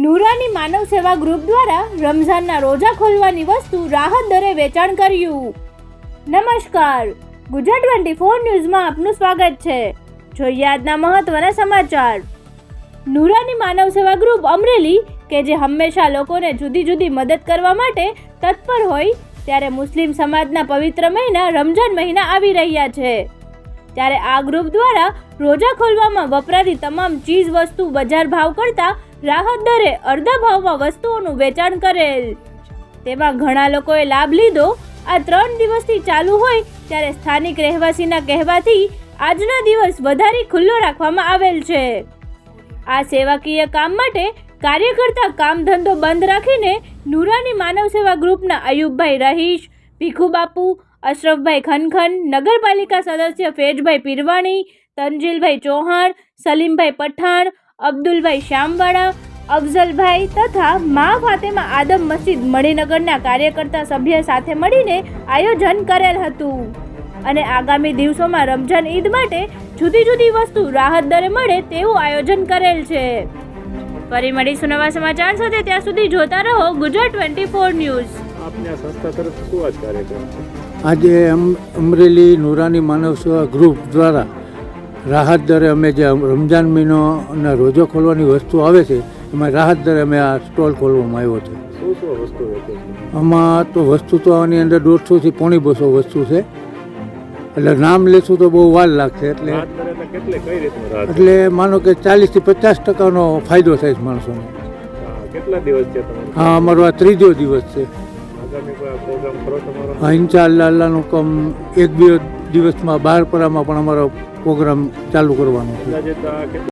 નુરાની માનવ સેવા ગ્રુપ દ્વારા રમઝાનના રોજા ખોલવાની વસ્તુ રાહત દરે વેચાણ કર્યું. નમસ્કાર. ગુજરાત ટ્વેન્ટી ફોર ન્યૂઝમાં આપનું સ્વાગત છે. જોઈએ આજના મહત્વના સમાચાર. નુરાની માનવ સેવા ગ્રુપ અમરેલી, કે જે હંમેશા લોકોને જુદી જુદી મદદ કરવા માટે તત્પર હોય, ત્યારે મુસ્લિમ સમાજના પવિત્ર મહિના રમઝાન મહિના આવી રહ્યા છે. ત્યારે આ ગ્રુપ દ્વારા રોજા ખોલવામાં વપરાતી તમામ ચીજ વસ્તુ બજાર ભાવ કરતાં રાહત દરે અડધા ભાવમાં વસ્તુઓનું વેચાણ કરેલ. તેમાં ઘણા લોકોએ લાભ લીધો. આ ત્રણ દિવસથી ચાલુ હોય ત્યારે સ્થાનિક રહેવાસીના કહેવાથી આજનો દિવસ વધારે ખુલ્લો રાખવામાં આવેલ છે. આ સેવાકીય કામ માટે કાર્યકર્તા કામ ધંધો બંધ રાખીને નુરાની માનવ સેવા ગ્રુપના અયુબભાઈ રહીશ, ભીખુ બાપુ, અશરફભાઈ ખનખન, નગરપાલિકા સદસ્ય ફેજભાઈ પીરવાણી, તંજીલભાઈ ચૌહાણ, સલીમભાઈ પઠાણ અબ્દુલભાઈ શ્યામવાળા અફઝલભાઈ તથા મા ફાતેમા આદમ મસ્જિદ મણિનગરના કાર્યકર્તા સભ્ય સાથે મળીને આયોજન કરેલ હતું. અને આગામી દિવસોમાં રમઝાન ઈદ માટે જુદી જુદી વસ્તુ રાહત દરે મળે તેવું આયોજન કરેલ છે. ફરી મળીશું નવા સમાચાર સાથે. ત્યાં સુધી જોતા રહો ગુજરાત ટ્વેન્ટી ફોર ન્યૂઝ. આપની સંસ્થા તરફ શું આજ કાર્યક્રમ છે? આજે અમરેલી નુરાની માનવ સેવા ગ્રુપ દ્વારા રાહત દરે અમે જે રમજાન મહિનો અને રોજો ખોલવાની વસ્તુ આવે છે એમાં રાહત દરે અમે આ સ્ટોલ ખોલવામાં આવ્યો છે. આમાં તો વસ્તુ તો આની અંદર દોઢસોથી પોણી બસો વસ્તુ છે. એટલે નામ લેશું તો બહુ વાર લાગશે એટલે એટલે માનો કે ચાલીસથી પચાસ ટકાનો ફાયદો થાય છે માણસોને. હા, કેટલા દિવસ છે હા અમારો આ ત્રીજો દિવસ છે. ઇન્શાલ્લાહ અલ્લાહનું કમ એક બે દિવસમાં બાર પરામાં પણ અમારો પ્રોગ્રામ ચાલુ કરવાનો છે.